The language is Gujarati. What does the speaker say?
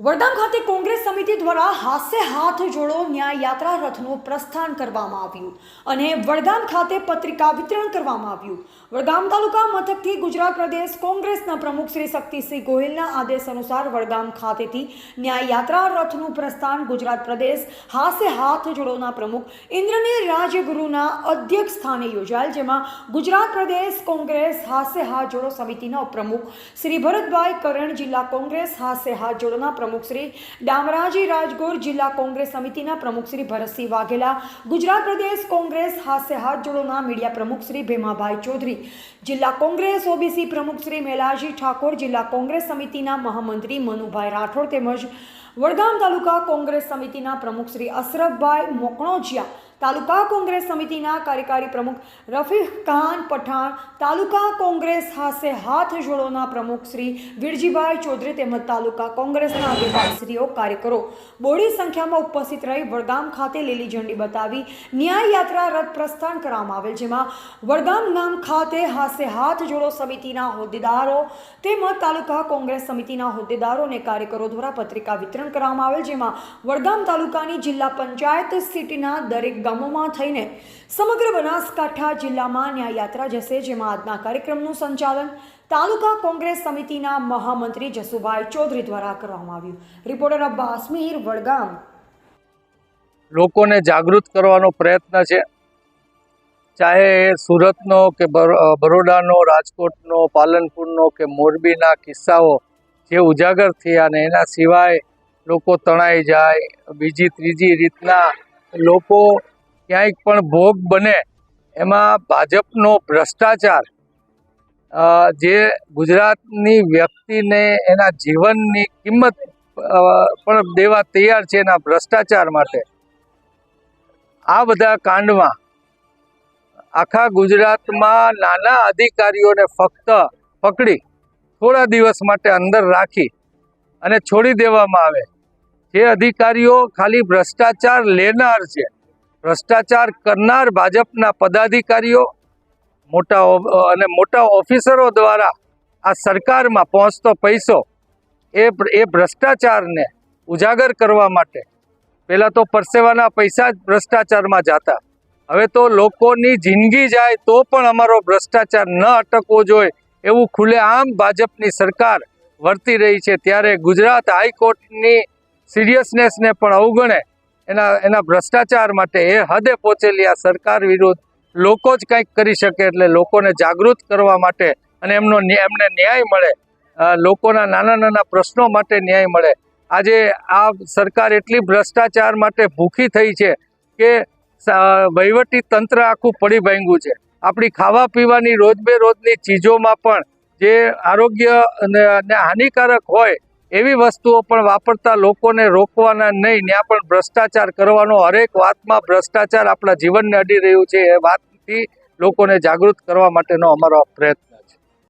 વડગામ ખાતે કોંગ્રેસ સમિતિ દ્વારા હાસ્ય હાથ જોડો ન્યાય યાત્રા રથનું પ્રસ્થાન કરવામાં આવ્યું અને વડગામ ખાતે પત્રિકા વિતરણ કરવામાં આવ્યું. વડગામ તાલુકા મથકથી ગુજરાત પ્રદેશ કોંગ્રેસના પ્રમુખ શ્રી શક્તિસિંહ ગોહિલના આદેશ અનુસાર વડગામ ખાતેથી ન્યાય યાત્રા રથનું પ્રસ્થાન ગુજરાત પ્રદેશ હાસ્ય હાથ જોડોના પ્રમુખ ઇન્દ્રનીલ રાજગુરુના અધ્યક્ષ સ્થાને યોજાયેલ, જેમાં ગુજરાત પ્રદેશ કોંગ્રેસ હાસ્ય હાથ જોડો સમિતિના પ્રમુખ શ્રી ભરતભાઈ કરણ જિલ્લા કોંગ્રેસ હાસ્ય હાથ જોડોના પ્રમુખ શ્રી ડામરાજી રાજગોર જિલ્લા કોંગ્રેસ સમિતિના પ્રમુખશ્રી ભરતસિંહ વાઘેલા, ગુજરાત પ્રદેશ કોંગ્રેસ હાસ્ય હાથ જોડોના મીડિયા પ્રમુખશ્રી ભેમાભાઈ ચૌધરી, જિલ્લા કોંગ્રેસ ઓબીસી પ્રમુખશ્રી મેલાજી ઠાકોર, જિલ્લા કોંગ્રેસ સમિતિના મહામંત્રી મનુભાઈ રાઠોડ તેમજ વડગામ તાલુકા કોંગ્રેસ સમિતિના પ્રમુખ શ્રી અશરફભાઈ મોકણોજિયા તાલુકા કોંગ્રેસ સમિતિના કાર્યકારી પ્રમુખ રફીક ખાન પઠાણ, તાલુકા કોંગ્રેસ હાસે હાથ જોડોના પ્રમુખ શ્રી વિરજીભાઈ ચૌધરી તેમજ તાલુકા કોંગ્રેસના આગેવાનશ્રીઓ કાર્યકરો. બોડી સંખ્યામાં ઉપસ્થિત રહી વડગામ ખાતે લીલી ઝંડી બતાવી ન્યાય યાત્રા રથ પ્રસ્થાન કરવામાં આવેલ, જેમાં વડગામ ગામ ખાતે હાસે હાથ જોડો સમિતિના હોદ્દેદારો તેમજ તાલુકા કોંગ્રેસ સમિતિના હોદ્દેદારો અને કાર્યકરો દ્વારા પત્રિકા વિતરણ કરવામાં આવેલ, જેમાં વડગામ તાલુકાની જિલ્લા પંચાયત સિટીના દરેક ગામોમાં થઈને સમગ્ર બનાસકાંઠા જિલ્લામાં ન્યાયયાત્રા જશે, જેમાં આજના કાર્યક્રમનું સંચાલન તાલુકા કોંગ્રેસ સમિતિના મહામંત્રી જસુભાઈ ચૌધરી દ્વારા કરવામાં આવ્યું. રિપોર્ટર અબ્બાસ મીર વડગામ. લોકોને જાગૃત કરવાનો પ્રયત્ન છે. ચાહે સુરતનો કે બર- બરોડાનો, રાજકોટનો, પાલનપુરનો કે મોરબીના કિસ્સાઓ જે ઉજાગર થયા અને એના સિવાય લોકો તણાઈ જાય, બીજી, ત્રીજી રીતના લોકો ક્યાંય પણ ભોગ બને, એમાં ભાજપનો ભ્રષ્ટાચાર જે ગુજરાતની વ્યક્તિને એના જીવનની કિંમત પણ દેવા તૈયાર છે એના ભ્રષ્ટાચાર માટે. આ બધા કાંડમાં આખા ગુજરાતમાં નાના અધિકારીઓને ફક્ત પકડી, થોડા દિવસ માટે અંદર રાખી અને છોડી દેવામાં આવે. જે અધિકારીઓ ખાલી ભ્રષ્ટાચાર લેનાર છે ભ્રષ્ટાચાર કરનાર ભાજપના પદાધિકારીઓ, મોટા અને મોટા ઓફિસરો દ્વારા આ સરકારમાં પહોંચતો પૈસો એ એ ભ્રષ્ટાચારને ઉજાગર કરવા માટે. પહેલાં તો પરસેવાના પૈસા જ ભ્રષ્ટાચારમાં જતા. હવે તો લોકોની જિંદગી જાય તો પણ અમારો ભ્રષ્ટાચાર ન અટકવો જોઈએ એવું ખુલ્લેઆમ ભાજપની સરકાર વર્તી રહી છે. ત્યારે ગુજરાત હાઈકોર્ટની સિરિયસનેસને પણ અવગણે એના એના ભ્રષ્ટાચાર માટે એ હદે પહોંચેલી આ સરકાર વિરુદ્ધ લોકો જ કંઈક કરી શકે એટલે લોકોને જાગૃત કરવા માટે અને એમનો એમને ન્યાય મળે લોકોના નાના નાના પ્રશ્નો માટે ન્યાય મળે. આજે આ સરકાર એટલી ભ્રષ્ટાચાર માટે ભૂખી થઈ છે કે વહીવટી તંત્ર આખું પડી ભાંગ્યું છે. આપણી ખાવા પીવાની રોજબેરોજની ચીજોમાં પણ જે આરોગ્ય અને હાનિકારક હોય એવી વસ્તુઓ પણ વાપરતા લોકોને રોકવાના નહીં, ત્યાં પણ ભ્રષ્ટાચાર કરવાનો હરેક વાતમાં ભ્રષ્ટાચાર આપણા જીવનને અડી રહ્યું છે, એ વાતથી લોકોને જાગૃત કરવા માટેનો અમારો પ્રયત્ન